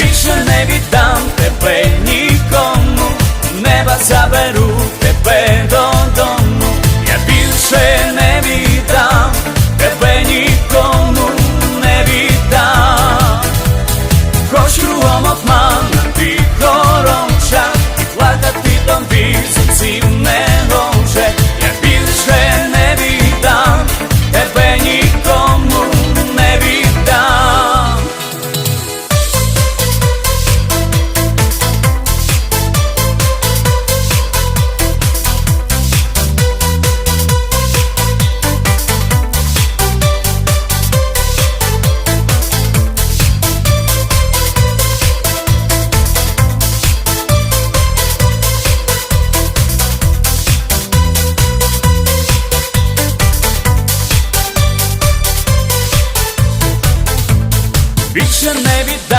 Більше не віддам тебе нікому, неба заберу. більше не віддам.